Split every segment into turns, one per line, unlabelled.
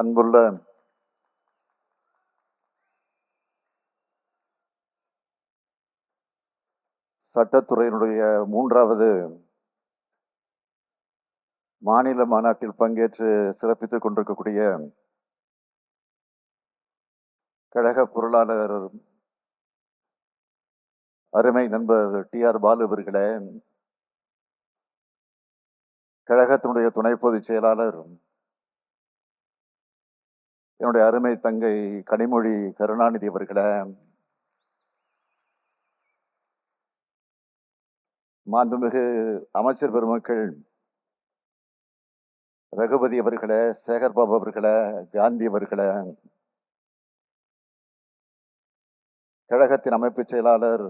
அன்புள்ள சட்டத்துறையினுடைய மூன்றாவது மாநில மாநாட்டில் பங்கேற்று சிறப்பித்துக் கொண்டிருக்கக்கூடிய கழக பொருளாளர் அருமை நண்பர் டி ஆர் பாலு அவர்களே கழகத்தினுடைய துணை பொதுச் செயலாளர் என்னுடைய அருமை தங்கை கனிமொழி கருணாநிதி அவர்களை மாண்புமிகு அமைச்சர் பெருமக்கள் ரகுபதி அவர்களை சேகர் பாபு அவர்களே காந்தி அவர்களை கழகத்தின் அமைப்பு செயலாளர்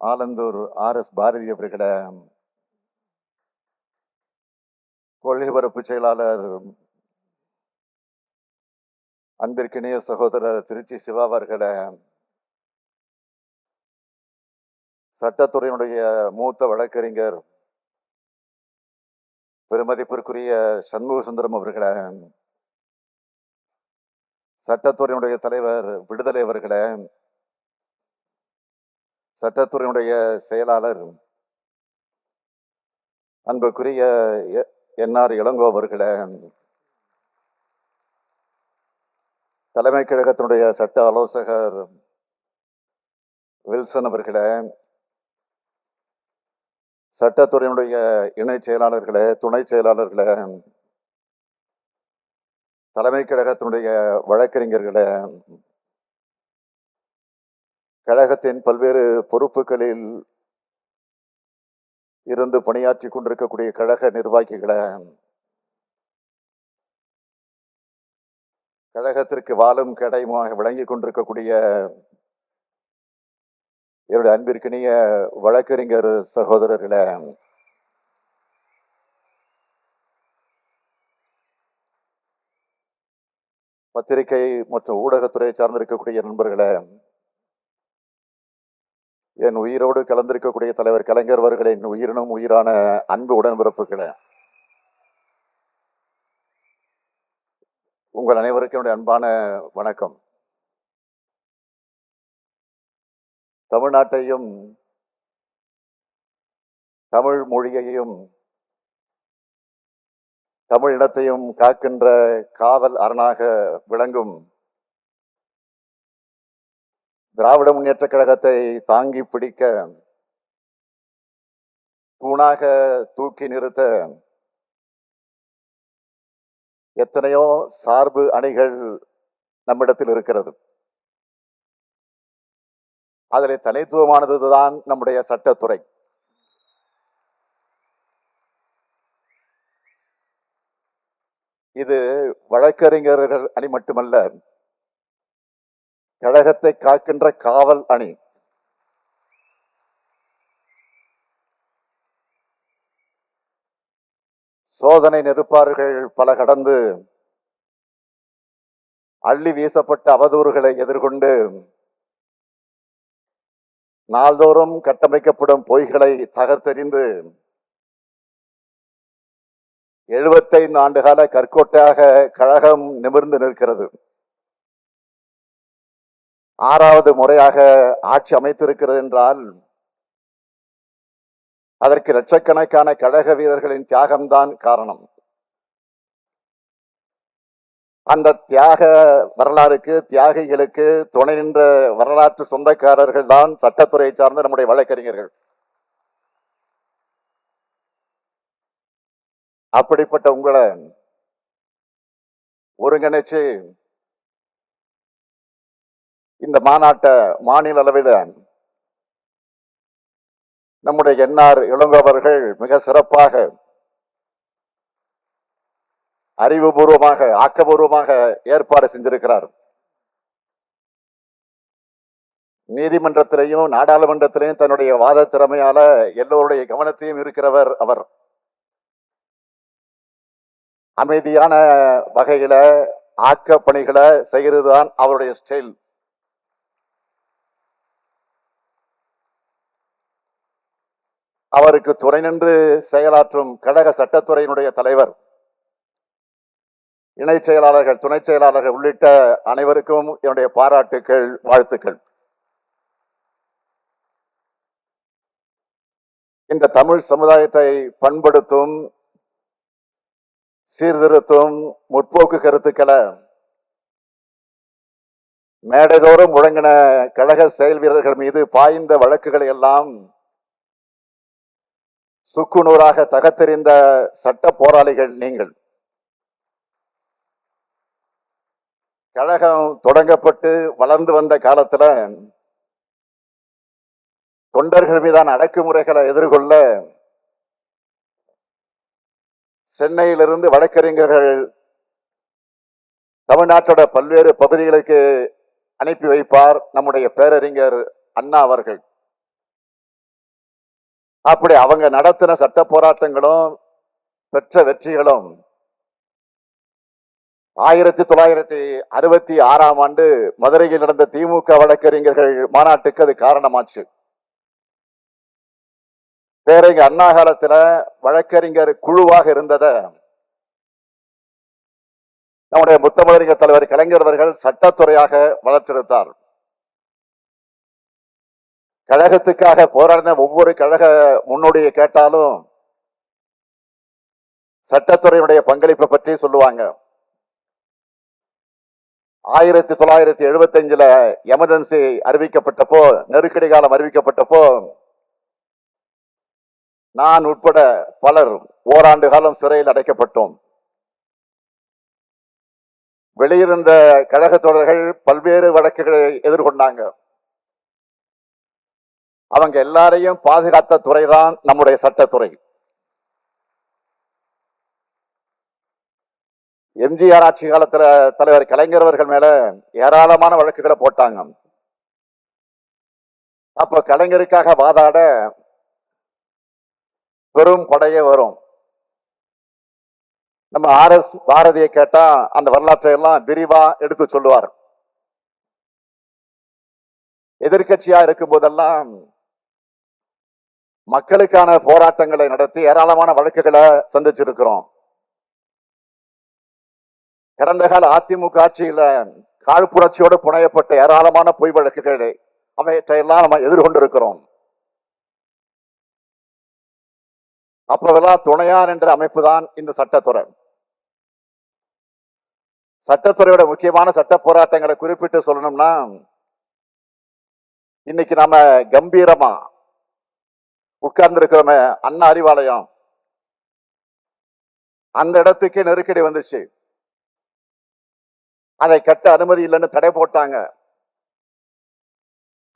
ஆலந்தூர் ஆர் எஸ் பாரதி அவர்களை கொள்கை பரப்பு செயலாளர் அன்பிற்கினிய சகோதரர் திருச்சி சிவாவர்கள சட்டத்துறையினுடைய மூத்த வழக்கறிஞர் பெருமதிப்பிற்குரிய சண்முக சுந்தரம் சட்டத்துறையினுடைய தலைவர் விடுதலை அவர்களை சட்டத்துறையினுடைய செயலாளர் அன்புக்குரிய எ- என்ஆர் இளங்கோ அவர்களை தலைமை கழகத்தினுடைய சட்ட ஆலோசகர் வில்சன் அவர்களே சட்டத்துறையினுடைய இணை செயலாளர்களே துணை செயலாளர்களே தலைமை கழகத்தினுடைய வழக்கறிஞர்களே கழகத்தின் பல்வேறு பொறுப்புகளில் இருந்து பணியாற்றி கொண்டிருக்கக்கூடிய கழக நிர்வாகிகளை கழகத்திற்கு வாழும் கடையுமாக விளங்கி கொண்டிருக்கக்கூடிய என்னுடைய அன்பிற்கினிய வழக்கறிஞர் சகோதரர்களே பத்திரிகை மற்றும் ஊடகத்துறையை சார்ந்திருக்கக்கூடிய நண்பர்களே என் உயிரோடு கலந்திருக்கக்கூடிய தலைவர் கலைஞர் அவர்களின் உயிரினும் உயிரான அன்பு உடன்பிறப்புகளை உங்கள் அனைவருக்கும் என்னுடைய அன்பான வணக்கம். தமிழ்நாட்டையும் தமிழ் மொழியையும் தமிழ் இனத்தையும் காக்கின்ற காவல் அரணாக விளங்கும் திராவிட முன்னேற்ற கழகத்தை தாங்கி பிடிக்க தூணாக தூக்கி நிறுத்த எத்தனையோ சார்பு அணிகள் நம்மிடத்தில் இருக்கிறது. அதில் தனித்துவமானதுதான் நம்முடைய சட்டத்துறை. இது வழக்கறிஞர்கள் அணி மட்டுமல்ல கழகத்தை காக்கின்ற காவல் அணி சோதனை நெருப்பார்கள் பல கடந்து அள்ளி வீசப்பட்ட அவதூறுகளை எதிர்கொண்டு நாள்தோறும் கட்டமைக்கப்படும் பொய்களை தகர்த்தெறிந்து எழுபத்தைந்து ஆண்டுகால கற்கோட்டையாக கழகம் நிமிர்ந்து நிற்கிறது. ஆறாவது முறையாக ஆட்சி அமைத்திருக்கிறது என்றால் அதற்கு லட்சக்கணக்கான கழக வீரர்களின் தியாகம்தான் காரணம். அந்த தியாக வரலாறுக்கு தியாகிகளுக்கு துணை நின்ற வரலாற்று சொந்தக்காரர்கள் தான் சட்டத்துறையை சார்ந்த நம்முடைய வழக்கறிஞர்கள். அப்படிப்பட்ட உங்களை ஒருங்கிணைச்சு இந்த மாநாட்டை மாநில அளவில் நம்முடைய என்ஆர் இளங்கோவர்கள் மிக சிறப்பாக அறிவுபூர்வமாக ஆக்கபூர்வமாக ஏற்பாடு செஞ்சிருக்கிறார். நீதிமன்றத்திலையும் நாடாளுமன்றத்திலையும் தன்னுடைய வாத திறமையால எல்லோருடைய கவனத்தையும் இருக்கிறவர் அவர். அமைதியான வகையில ஆக்க பணிகளை செய்கிறதுதான் அவருடைய ஸ்டைல் அவருக்கு துணை நின்று செயலாற்றும் கழக சட்டத்துறையினுடைய தலைவர். இணை செயலாளர்கள் துணை செயலாளர்கள் உள்ளிட்ட அனைவருக்கும் என்னுடைய பாராட்டுக்கள் வாழ்த்துக்கள். இந்த தமிழ் சமுதாயத்தை பண்படுத்தும் சீர்திருத்தும் முற்போக்கு கருத்துக்களை மேடைதோறும் முழங்கின கழக செயல் வீரர்கள் மீது பாய்ந்த வழக்குகளை எல்லாம் சுக்குநூறாக தகத்தெறிந்த சட்ட போராளிகள் நீங்கள். கழகம் தொடங்கப்பட்டு வளர்ந்து வந்த காலத்துல தொண்டர்கள் மீதான அடக்குமுறைகளை எதிர்கொள்ள சென்னையிலிருந்து வழக்கறிஞர்கள் தமிழ்நாட்டோட பல்வேறு பகுதிகளுக்கு அனுப்பி வைப்பார் நம்முடைய பேரறிஞர் அண்ணா அவர்கள். அப்படி அவங்க நடத்தின சட்ட போராட்டங்களும் பெற்ற வெற்றிகளும் ஆயிரத்தி தொள்ளாயிரத்தி அறுபத்தி ஆறாம் ஆண்டு மதுரையில் நடந்த திமுக வழக்கறிஞர்கள் மாநாட்டுக்கு அது காரணமாச்சு. பேரங்க அண்ணா காலத்துல வழக்கறிஞர் குழுவாக இருந்தத நம்முடைய முத்தமிழறிஞர் தலைவர் கலைஞர் அவர்கள் சட்டத்துறையாக வளர்த்தெடுத்தார். கழகத்துக்காக போராடின ஒவ்வொரு கழக முன்னோடியை கேட்டாலும் சட்டத்துறையினுடைய பங்களிப்பை பற்றி சொல்லுவாங்க. ஆயிரத்தி தொள்ளாயிரத்தி எழுபத்தி அஞ்சுல எமர்ஜென்சி அறிவிக்கப்பட்டப்போ நெருக்கடி காலம் அறிவிக்கப்பட்டப்போ நான் உட்பட பலர் ஓராண்டு காலம் சிறையில் அடைக்கப்பட்டோம். வெளியிருந்த கழக தொடர்கள் பல்வேறு வழக்குகளை எதிர்கொண்டாங்க. அவங்க எல்லாரையும் பாதுகாத்த துறைதான் நம்முடைய சட்டத்துறை. எம்ஜிஆர் ஆட்சி காலத்துல தலைவர் கலைஞர் அவர்கள் மேல ஏராளமான வழக்குகளை போட்டாங்க. அப்ப கலைஞருக்காக வாதாட பெரும் படையே வரும். நம்ம ஆர் எஸ் பாரதியை கேட்டா அந்த வரலாற்றை எல்லாம் விரிவா எடுத்து சொல்லுவார். எதிர்கட்சியா இருக்கும் போதெல்லாம் மக்களுக்கான போராட்டங்களை நடத்தி ஏராளமான வழக்குகளை சந்திச்சிருக்கிறோம். கடந்த கால அதிமுக ஆட்சியில காழ்ப்புணர்ச்சியோடு புனையப்பட்ட ஏராளமான பொய் வழக்குகளை அவற்றையெல்லாம் நம்ம எதிர்கொண்டிருக்கிறோம். அப்பவெல்லாம் துணையார் என்ற அமைப்பு தான் இந்த சட்டத்துறை. சட்டத்துறையோட முக்கியமான சட்ட போராட்டங்களை குறிப்பிட்டு சொல்லணும்னா இன்னைக்கு நாம கம்பீரமா உட்கார்ந்து இருக்கிறோமே அண்ணா அறிவாலயம். அந்த இடத்துக்கு நெருக்கடி வந்துச்சு. அதை கட்ட அனுமதி இல்லைன்னு தடை போட்டாங்க.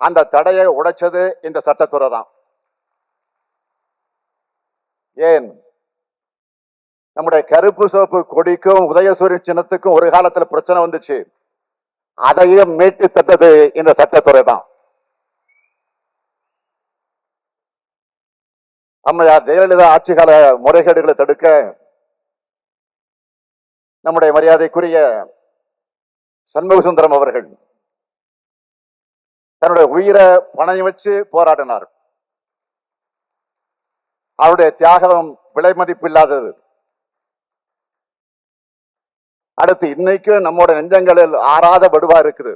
அந்த தடையை உடைச்சது இந்த சட்டத்துறை தான். ஏன்? நம்முடைய கருப்பு சிவப்பு கொடிக்கும் உதயசூரியன் சின்னத்துக்கும் ஒரு காலத்துல பிரச்சனை வந்துச்சு. அதையும் மீட்டு தந்தது இந்த சட்டத்துறை தான். அம்மையார் ஜெயலலிதா ஆட்சி கால முறைகேடுகளை தடுக்க நம்முடைய மரியாதைக்குரிய சண்முக சுந்தரம் அவர்கள் தன்னுடைய உயிரை பணையம் வச்சு போராடினார். அவருடைய தியாகம் விலை மதிப்பு இல்லாதது. அடுத்து இன்னைக்கும் நம்மோட நெஞ்சங்களில் ஆறாத வடுவா இருக்குது.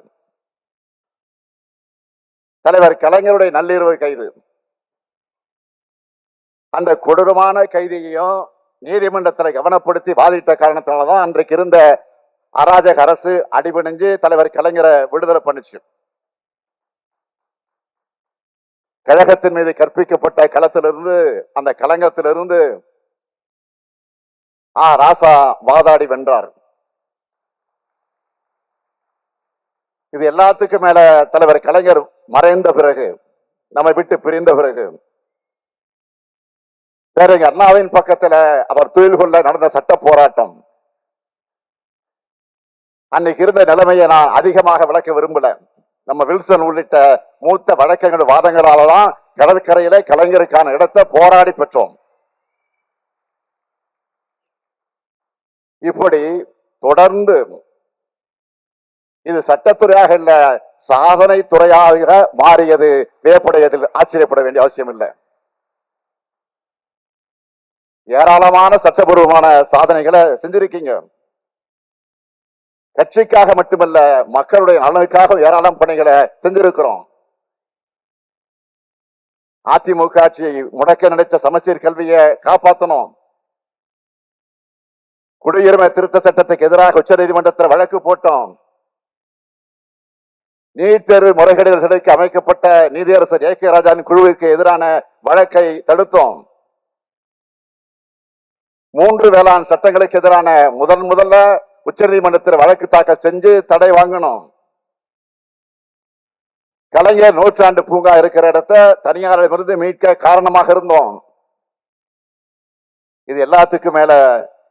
தலைவர் கலைஞருடைய நள்ளிரவு கைது. அந்த கொடூரமான கைதியையும் நீதிமன்றத்தில் கவனப்படுத்தி வாதிட்ட காரணத்தினாலதான் அன்றைக்கு இருந்த அராஜக அரசு அடிபணிஞ்சு தலைவர் கலைஞரை விடுதலை பண்ணுச்சு. கழகத்தின் மீது கற்பிக்கப்பட்ட களத்திலிருந்து அந்த கலங்கத்திலிருந்து ஆ ராசா வாதாடி வென்றார். இது எல்லாத்துக்கும் மேல தலைவர் கலைஞர் மறைந்த பிறகு நம்மை விட்டு பிரிந்த பிறகு பேரங்க அண்ணாவின் பக்கத்துல அவர் தொழில்கொள்ள நடந்த சட்ட போராட்டம். அன்னைக்கு இருந்த நிலைமையை நான் அதிகமாக விளக்க விரும்பல. நம்ம வில்சன் உள்ளிட்ட மூத்த வழக்கங்கள் வாதங்களாலதான் கடற்கரையில கலைஞருக்கான இடத்தை போராடி பெற்றோம். இப்படி தொடர்ந்து இது சட்டத்துறையாக இல்ல சாதனை துறையாக மாறியது வேப்படையதில் ஆச்சரியப்பட வேண்டிய அவசியம் இல்லை ஏராளமான சட்டபூர்வமான சாதனைகளை செஞ்சிருக்கீங்க. கட்சிக்காக மட்டுமல்ல மக்களுடைய நலனுக்காக ஏராளம் பணிகளை செஞ்சிருக்கிறோம். அதிமுக ஆட்சியை முடக்க நினைச்ச சமச்சீர் கல்வியை காப்பாற்றணும் குடியுரிமை திருத்த சட்டத்துக்கு எதிராக உச்ச நீதிமன்றத்தில் வழக்கு போட்டோம். நீட் தேர்வு முறைகேடுகள் அமைக்கப்பட்ட நீதியரசர் ஏ கே ராஜாவின் குழுவிற்கு எதிரான வழக்கை தடுத்தோம். மூன்று வேளாண் சட்டங்களுக்கு எதிரான முதன் முதல்ல உச்சநீதிமன்றத்தில் வழக்கு தாக்கல் செஞ்சு தடை வாங்கணும். கலைஞர் நூற்றாண்டு பூங்கா இருக்கிற இடத்த தனியாரிடமிருந்து மீட்க காரணமாக இருந்தோம். இது எல்லாத்துக்கும் மேல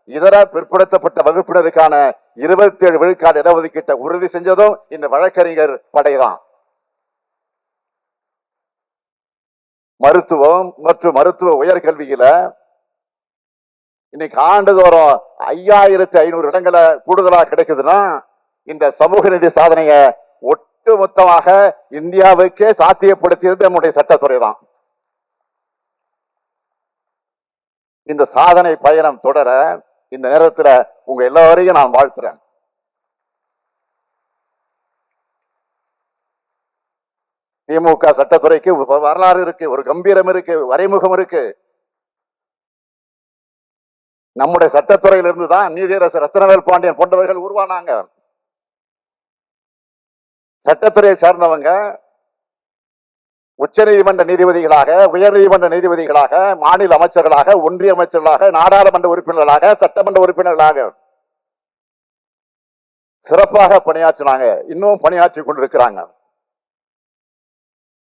இதர பிற்படுத்தப்பட்ட வகுப்பினருக்கான இருபத்தி ஏழு விழுக்காடு இடஒதுக்கீட்டை உறுதி செஞ்சதும் இந்த வழக்கறிஞர் படைதான். மருத்துவம் மற்றும் மருத்துவ உயர்கல்வியில இன்னைக்கு ஆண்டுதோறும் ஐயாயிரத்தி ஐநூறு இடங்களை கூடுதலா கிடைக்குதுன்னா இந்த சமூக நிதி சாதனைய ஒட்டு மொத்தமாக இந்தியாவுக்கே சாத்தியப்படுத்தியது நம்முடைய சட்டத்துறை தான். இந்த சாதனை பயணம் தொடர இந்த நேரத்துல உங்க எல்லாரையும் நான் வாழ்த்துறேன். திமுக சட்டத்துறைக்கு வரலாறு இருக்கு ஒரு கம்பீரம் இருக்கு வரைமுகம் இருக்கு. நம்முடைய சட்டத்துறையிலிருந்து தான் நீதியரசர் ரத்னவேல் பாண்டியன் போன்றவர்கள் உருவானாங்க. சட்டத்துறையை சேர்ந்தவங்க உச்ச நீதிமன்ற நீதிபதிகளாக உயர் நீதிமன்ற நீதிபதிகளாக மாநில அமைச்சர்களாக ஒன்றிய அமைச்சர்களாக நாடாளுமன்ற உறுப்பினர்களாக சட்டமன்ற உறுப்பினர்களாக சிறப்பாக பணியாற்றினாங்க. இன்னும் பணியாற்றி கொண்டிருக்கிறாங்க.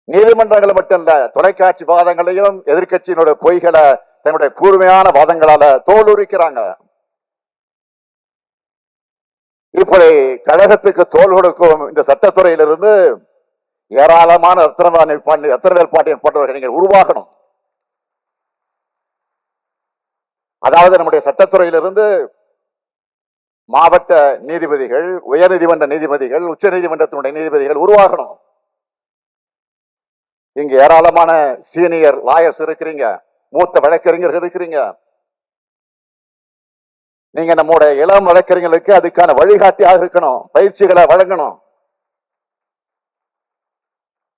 நீதிமன்றங்கள் மட்டும் இல்ல தொலைக்காட்சி வாதங்களையும் எதிர்க்கட்சியினுடைய பொய்களை தன்னுடைய கூர்மையான வாதங்களால தோலுரிக்கிறாங்க. இப்படி கழகத்துக்கு தோல் கொடுக்கும் இந்த சட்டத்துறையிலிருந்து ஏராளமான ரத்தனவாணி பாண்டி ரத்தனவேல் பாண்டியன் போன்றவர்கள் நீங்கள் உருவாகணும் அதாவது நம்முடைய சட்டத்துறையிலிருந்து மாவட்ட நீதிபதிகள் உயர் நீதிமன்ற நீதிபதிகள் உச்ச நீதிமன்றத்தினுடைய நீதிபதிகள் உருவாகணும். இங்கு ஏராளமான சீனியர் லாயர்ஸ் இருக்கிறீங்க. மூத்த வழக்கறிஞர்கள் இருக்கிறீங்க. நீங்க நம்முடைய இளம் வழக்கறிஞர்களுக்கு அதுக்கான வழிகாட்டியாக இருக்கணும் பயிற்சிகளை வழங்கணும்.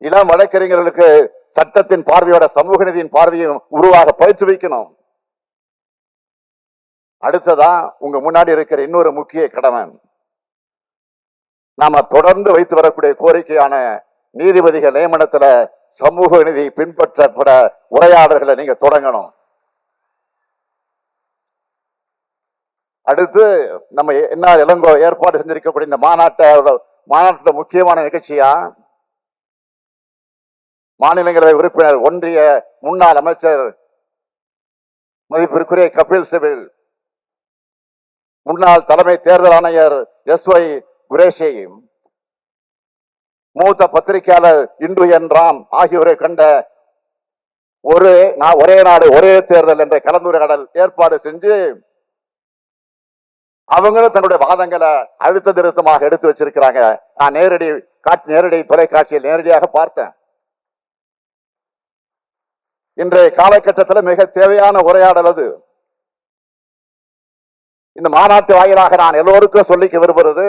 இளம் வழக்கறிஞர்களுக்கு சட்டத்தின் பார்வையோட சமூக நீதியின் பார்வையும் உருவாக பயிற்சி வைக்கணும். அடுத்ததா உங்க முன்னாடி இருக்கிற இன்னொரு முக்கிய கடமை. நாம தொடர்ந்து வைத்து வரக்கூடிய கோரிக்கையான நீதிபதிகள் நியமனத்துல சமூக நீதி பின்பற்றப்பட உரையாடல்களை நீங்க தொடங்கணும். அடுத்து நம்ம என்ன இளங்கோ ஏற்பாடு செஞ்சிருக்கக்கூடிய இந்த மாநாட்டோட மாநாட்டில் முக்கியமான நிகழ்ச்சியா? மாநிலங்களவை உறுப்பினர் ஒன்றிய முன்னாள் அமைச்சர் மதிப்பிற்குரிய கபில் சிபில் முன்னாள் தலைமை தேர்தல் ஆணையர் எஸ் ஒய் குரேஷையும் மூத்த பத்திரிகையாளர் இன்று என்றாம் ஆகியோரை கண்ட ஒரு நான் ஒரே நாடு ஒரே தேர்தல் என்ற கலந்துரையாடல் ஏற்பாடு செஞ்சு அவங்களும் தன்னுடைய வாதங்களை அழுத்த திருத்தமாக எடுத்து வச்சிருக்கிறாங்க. நான் நேரடி காட்சி நேரடி தொலைக்காட்சியில் நேரடியாக பார்த்தேன். இன்றைய காலகட்டத்தில் மிக தேவையான உரையாடல் அது. இந்த மாநாட்டு வாயிலாக நான் எல்லோருக்கும் சொல்லிக்க விரும்புறது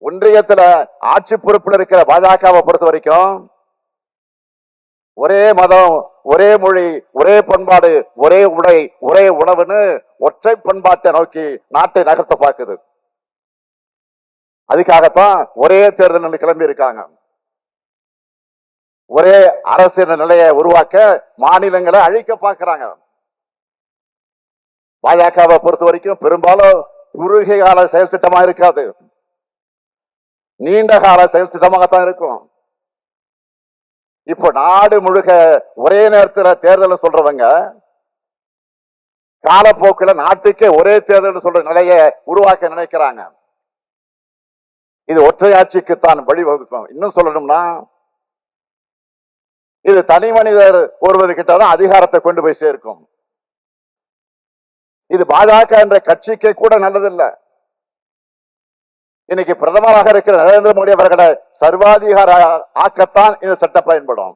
ஒன்றியத்துல ஆட்சி பொறுப்பில் இருக்கிற பாஜகவை பொறுத்த வரைக்கும் ஒரே மதம் ஒரே மொழி ஒரே பண்பாடு ஒரே உடை ஒரே உணவுன்னு ஒற்றை பண்பாட்டை நோக்கி நாட்டை நகர்த்த பார்க்குது. அதுக்காகத்தான் ஒரே தேர்தல் கிளம்பி இருக்காங்க. ஒரே அரசியல் நிலையை உருவாக்க மாநிலங்களை அழிக்க பார்க்கிறாங்க. பாஜகவை பொறுத்த வரைக்கும் பெரும்பாலும் குறுகிய கால செயல் திட்டமா இருக்காது. நீண்ட கால செயல் திட்டமாகத்தான் இருக்கும். இப்போ நாடு முழுக்க ஒரே நேரத்தில் தேர்தல் சொல்றவங்க காலப்போக்கில் நாட்டுக்கே ஒரே தேர்தல் சொல்ற நிலையை உருவாக்க நினைக்கிறாங்க. இது ஒற்றையாட்சிக்கு தான் வழிவகுக்கும். இன்னும் சொல்லணும்னா இது தனி மனிதர் ஒருவர்கிட்ட தான் அதிகாரத்தை கொண்டு போய் சேர்க்கும். இது பாஜக என்ற கட்சிக்கே கூட நல்லதில்லை. இன்னைக்கு பிரதமராக இருக்கிற நரேந்திர மோடி அவர்களை சர்வாதிகார ஆக்கத்தான் இந்த சட்டம் பயன்படும்.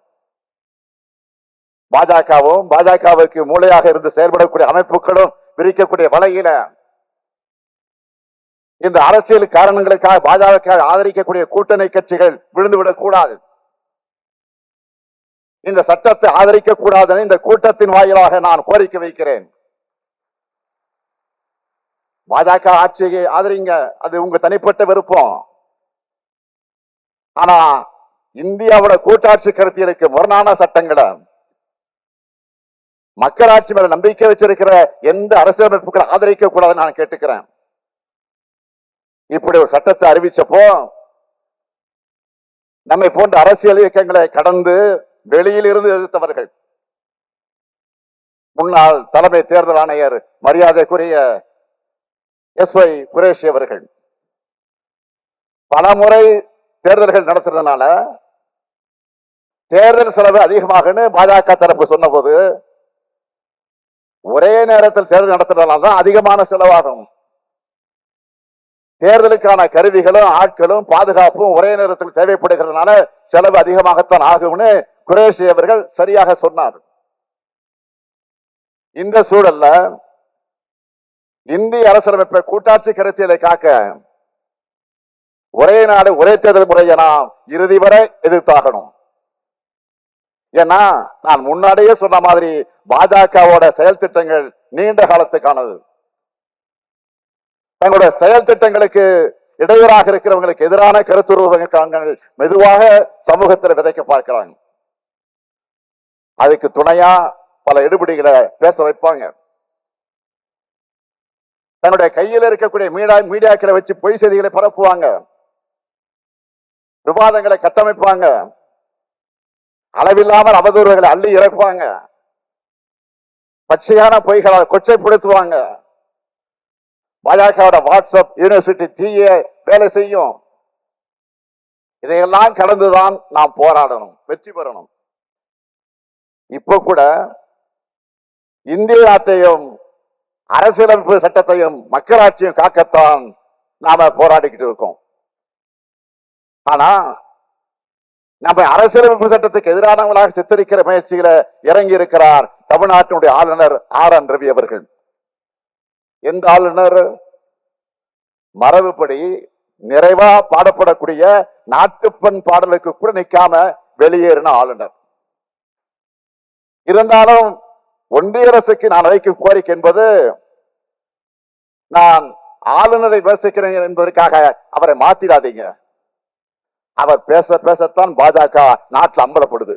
பாஜகவும் பாஜகவுக்கு மூளையாக இருந்து செயல்படக்கூடிய அமைப்புகளும் விரிக்கக்கூடிய வலையில இந்த அரசியல் காரணங்களுக்காக பாஜக ஆதரிக்கக்கூடிய கூட்டணி கட்சிகள் விழுந்துவிடக் கூடாது இந்த சட்டத்தை ஆதரிக்க கூடாதுன்னு இந்த கூட்டத்தின் வாயிலாக நான் கோரிக்கை வைக்கிறேன். பாஜக ஆட்சியை ஆதரிங்க. அது உங்க தனிப்பட்ட விருப்பம். ஆனா இந்தியாவோட கூட்டாட்சி கருத்தியலுக்கு முரணான சட்டங்களை மக்களாட்சி மேல நம்பிக்கை வச்சிருக்கிற எந்த அரசியலமைப்புகளை ஆதரிக்க கூடாதுன்னு நான் கேட்டுக்கிறேன். இப்படி ஒரு சட்டத்தை அறிவிச்சப்போ நம்மை போன்ற அரசியல் இயக்கங்களை கடந்து வெளியில் இருந்து எதிர்த்தவர்கள். முன்னாள் தலைமை தேர்தல் ஆணையர் மரியாதைக்குரிய எஸ் ஒய் குரேஷி அவர்கள். பல முறை தேர்தல்கள் நடத்துறதுனால தேர்தல் செலவு அதிகமாகுன்னு பாஜக தரப்பு சொன்னபோது ஒரே நேரத்தில் தேர்தல் நடத்துறதுனால தான் அதிகமான செலவாகும். தேர்தலுக்கான கருவிகளும் ஆட்களும் பாதுகாப்பும் ஒரே நேரத்தில் தேவைப்படுகிறதுனால செலவு அதிகமாகத்தான் ஆகும்னு குரேஷி அவர்கள் சரியாக சொன்னார். இந்த சூழல்ல இந்திய அரசியலமைப்பை கூட்டாட்சி கருத்தியலை காக்க ஒரே நாடு ஒரே தேர்தல் முறையை நாம் இறுதி வரை எதிர்த்தாகணும். ஏன்னா நான் முன்னாடியே சொன்ன மாதிரி பாஜகவோட செயல் திட்டங்கள் நீண்ட காலத்துக்கானது. தங்களுடைய செயல் திட்டங்களுக்கு இடையூறாக இருக்கிறவங்களுக்கு எதிரான கருத்துருவங்கள் மெதுவாக சமூகத்தில் விதைக்க பார்க்கிறாங்க. அதுக்கு துணையா பல எடுபடிகளை பேச வைப்பாங்க. தன்னுடைய கையில் இருக்கக்கூடிய மீடியா மீடியாக்களை வச்சு பொய் செய்திகளை பரப்புவாங்க. விவாதங்களை கட்டமைப்பாங்க. அளவில்லாமல் அவதூறுகளை அள்ளி இறக்குவாங்க. பச்சையான பொய்களால் கொச்சைப்படுத்துவாங்க. பாஜகவோட வாட்ஸ்அப் யூனிவர்சிட்டி தீய வேலை செய்யும். இதையெல்லாம் கடந்துதான் நாம் போராடணும் வெற்றி பெறணும். இப்போ கூட இந்திய நாட்டையும் அரசியலமைப்பு சட்டத்தையும் மக்களாட்சியும் காக்கத்தான் நாம போராடிக்கிட்டு இருக்கோம். ஆனா நம்ம அரசியலமைப்பு சட்டத்துக்கு எதிரானவங்களாக சித்தரிக்கிற முயற்சிகளை இறங்கி இருக்கிறார் தமிழ்நாட்டினுடைய ஆளுநர் ஆர் என் ரவி அவர்கள். எந்த ஆளுநர்? மரபுப்படி நிறைவா பாடப்படக்கூடிய நாட்டுப்பெண் பாடலுக்கு கூட நிற்காம வெளியேறின ஆளுநர். இருந்தாலும் ஒன்றிய அரசுக்கு நான் வைக்கும் கோரிக்கை என்பது நான் ஆளுநரை விமர்சிக்கிறேன் என்பதற்காக அவரை மாத்திடாதீங்க அவர் பேச பேசத்தான் பாஜக நாட்டில் அம்பலப்படுது.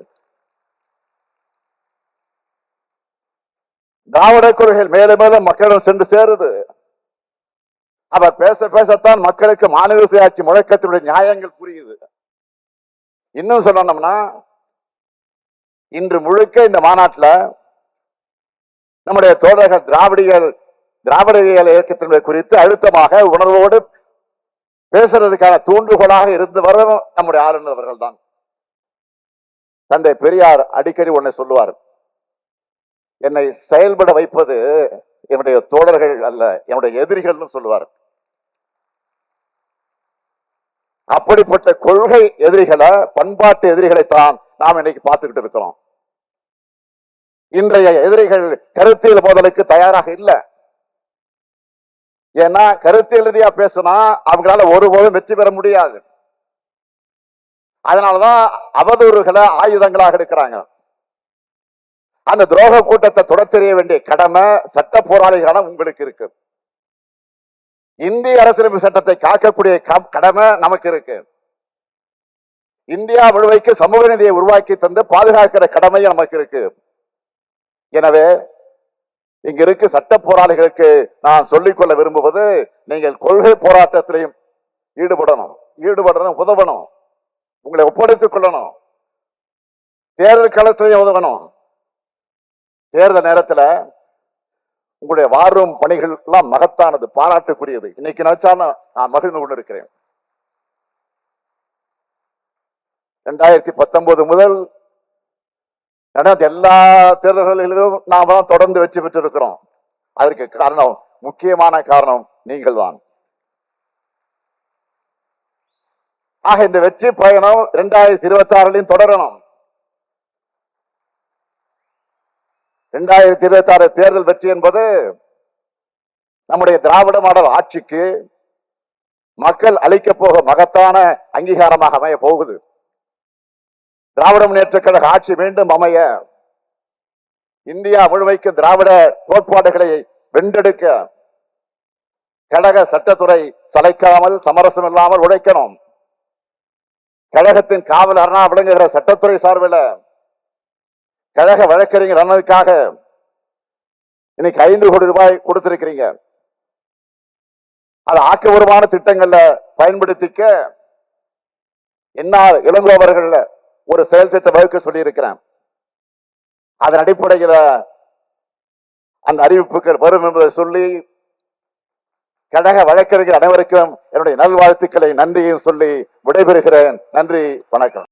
திராவிட கொள்கைகள் மேலும் மேலும் மக்களிடம் சென்று சேருது. அவர் பேச பேசத்தான் மக்களுக்கு மாநில சுயாட்சி முழக்கத்தினுடைய நியாயங்கள் புரியுது. இன்னும் சொல்லணும்னா இன்று முழுக்க இந்த மாநாட்டில் நம்முடைய தோழர்கள் திராவிடிகள் திராவிடவியல் இயக்கத்தினுடைய குறித்து அழுத்தமாக உணர்வோடு பேசுறதுக்கான தூண்டுகோலாக இருந்து வர நம்முடைய ஆளுநர் அவர்கள் தான் தந்தை பெரியார் அடிக்கடி ஒன்னை சொல்லுவார் என்னை செயல்பட வைப்பது என்னுடைய தோழர்கள் அல்ல என்னுடைய எதிரிகள்னு சொல்லுவார். அப்படிப்பட்ட கொள்கை எதிரிகளை பண்பாட்டு எதிரிகளை தான் நாம் இன்னைக்கு பார்த்துக்கிட்டு இருக்கிறோம். இன்றைய எதிரிகள் கருத்தியல் மோதலுக்கு தயாராக இல்லை. ஏன்னா கருத்தியல் ரீதியா பேசினா அவங்களால ஒருபோதும் வெற்றி பெற முடியாது. அதனாலதான் அவதூறுகளை ஆயுதங்களாக எடுக்கிறாங்க. அந்த துரோக கூட்டத்தை தொடத்தெறிய வேண்டிய கடமை சட்ட போராளிகளான உங்களுக்கு இருக்கு. இந்திய அரசியலமைப்பு சட்டத்தை காக்கக்கூடிய க- கடமை நமக்கு இருக்கு. இந்தியா முழுமைக்கு சமூக நிதியை உருவாக்கி தந்து பாதுகாக்கிற கடமை நமக்கு இருக்கு. எனவே இங்க இருக்கு சட்ட போராளிகளுக்கு நான் சொல்லிக்கொள்ள விரும்புவது நீங்கள் கொள்கை போராட்டத்திலையும் ஈடுபடணும். ஈடுபடணும் உதவணும். உங்களை ஒப்படைத்துக் கொள்ளணும். தேர்தல் களத்திலையும் உதவணும். தேர்தல் நேரத்துல உங்களுடைய வாரும் பணிகள் எல்லாம் மகத்தானது பாராட்டுக்குரியது. இன்னைக்கு நினைச்சாலும் நான் மகிழ்ந்து கொண்டிருக்கிறேன். ரெண்டாயிரத்தி பத்தொன்பது முதல் ஏன்னா அது எல்லா தேர்தல்களிலும் நாம் தான் தொடர்ந்து வெற்றி பெற்றிருக்கிறோம். அதற்கு காரணம் முக்கியமான காரணம் நீங்கள் தான் ஆக இந்த வெற்றி பயணம் இரண்டாயிரத்தி இருபத்தி ஆறுலையும் தொடரணும். இரண்டாயிரத்தி இருபத்தி ஆறு தேர்தல் வெற்றி என்பது நம்முடைய திராவிட மாடல் ஆட்சிக்கு மக்கள் அளிக்க போக மகத்தான அங்கீகாரமாக அமைய போகுது. திராவிட முன்னேற்ற கழக ஆட்சி மீண்டும் அமைய இந்தியா முழுமைக்கு திராவிட கோட்பாடுகளை வென்றெடுக்க கழக சட்டத்துறை சளைக்காமல் சமரசம் இல்லாமல் உழைக்கணும். கழகத்தின் காவல் அரணா விளங்குகிற சட்டத்துறை சார்பில் கழக வழக்கறிஞர் அண்ணனுக்காக இன்னைக்கு ஐந்து கோடி ரூபாய் கொடுத்திருக்கிறீங்க. அது ஆக்கபூர்வமான திட்டங்கள்ல பயன்படுத்திக்க என்னால் இளங்கோவர்கள் ஒரு செயல் திட்டம் வகுக்க சொல்லி இருக்கிறேன் அதன் அடிப்படையில் அந்த அறிவிப்புகள் வரும் என்பதை சொல்லி கழக வழக்கறிஞர் அனைவருக்கும் என்னுடைய நல்வாழ்த்துக்களை நன்றியும் சொல்லி விடைபெறுகிறேன். நன்றி வணக்கம்.